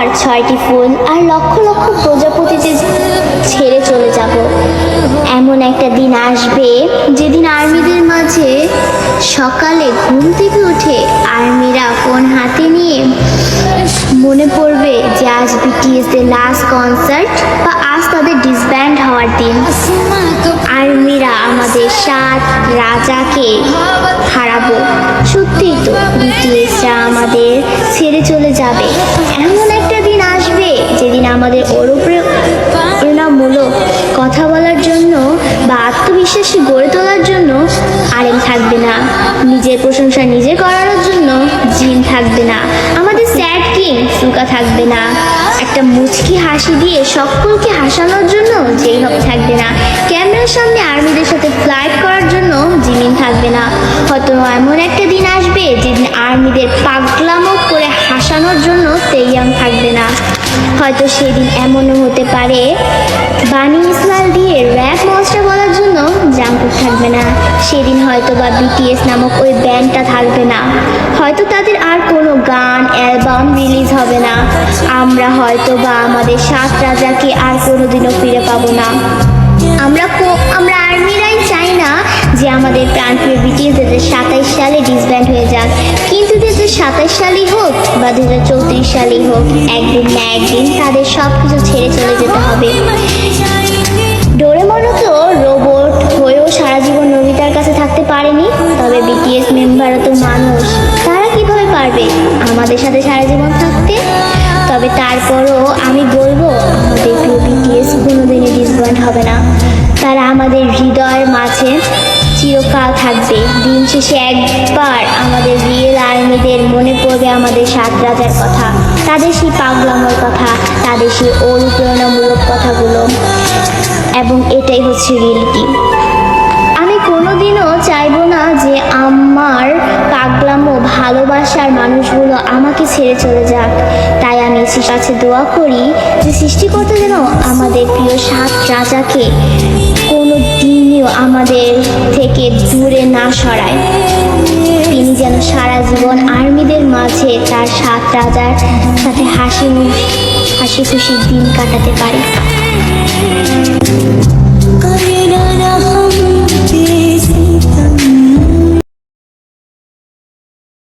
আর ছয়টি ফুল আর লক্ষ লক্ষ প্রজাপতিতে ছেড়ে চলে যাব। এমন একটা দিন আসবে যেদিন আর্মিদের মাঝে সকালে ঘুম থেকে উঠে আর্মিরা ফোন হাতে নিয়ে মনে পড়বে যে আজ বিটিএসদের লাস্ট কনসার্ট বা আজ তাদের ডিসব্যান্ড হওয়ার দিন। আর্মিরা আমাদের সাত রাজাকে হারাবো। সত্যিই তো বিটিএসরা আমাদের ছেড়ে চলে যাবে। আমাদের অনুপ্রেরণামূলক কথা বলার জন্য বা আত্মবিশ্বাসী গড়ে তোলার জন্য আরেম থাকবে না। নিজের প্রশংসা নিজে করানোর জন্য জিন থাকবে না। আমাদের স্যাড কিং সুকা থাকবে না। একটা মুচকি হাসি দিয়ে সকলকে হাসানোর জন্য যেই হোক থাকবে না। ক্যামেরার সামনে আর্মিদের সাথে ফ্লাইট করার জন্য জিমিন থাকবে না। হয়তো এমন একটা দিন আসবে যেদিন আর্মিদের পাগলামো করে হাসানোর জন্য তেইয়াং থাকবে না। হয়তো সেদিন এমনও হতে পারে। বানি ইসমাইল দিয়ে র্যাপ মনস্টার বলার জন্য জাঙ্কুক থাকবে না। সেদিন হয়তো বা বিটিএস নামক ওই ব্যান্ডটা থাকবে না। হয়তো তাদের আর কোনো গান অ্যালবাম রিলিজ হবে না। আমরা হয়তো বা আমাদের সাত রাজাকে আর কোনোদিনও ফিরে পাবো না। আমরা আমরা আর্মিরাই চাই না যে আমাদের প্রাণপ্রিয় বিটিএস দু সালে ডিসব্যান্ড হয়ে যাক। দু সালই হোক বা দু হাজার চৌত্রিশ সালেই হোক, একদিন না একদিন তাদের সব কিছু ছেড়ে চলে যেতে হবে। ডোরেমনও তো রোবট হয়েও সারা জীবন নবিতার কাছে থাকতে পারেনি, তবে বিটিএস মেম্বারও তো মানুষ। তারা কীভাবে পারবে আমাদের সাথে সারা জীবন থাকতে? তবে তারপরও আমি বলব, আমাদের প্রিয় বিটিএস কোনোদিনই ডিসব্যান্ড হবে না। তারা আমাদের হৃদয়ের মাঝে চিরকাল থাকবে। দিন শেষে একবার আমাদের রিয়েল আর্মিদের মনে পড়বে আমাদের সাত রাজার কথা। তাদের সেই পাগলামোর কথা, তাদের সেই অনুপ্রেরণামূলক কথাগুলো। এবং এটাই হচ্ছে রিয়েলিটি আমি কোনোদিনও চাইব না যে আমার পাগলামো, ভালোবাসার মানুষগুলো আমাকে ছেড়ে চলে যাক। তাই আমি এসির কাছে দোয়া করি যে সৃষ্টিকর্তা যেন আমাদের প্রিয় সাত রাজাকে তিনিও আমাদের থেকে দূরে না সরায়। তিনি যেন সারা জীবন আর্মিদের মাঝে তার সাত রাজার সাথে হাসি হাসি খুশি দিন কাটাতে পারে।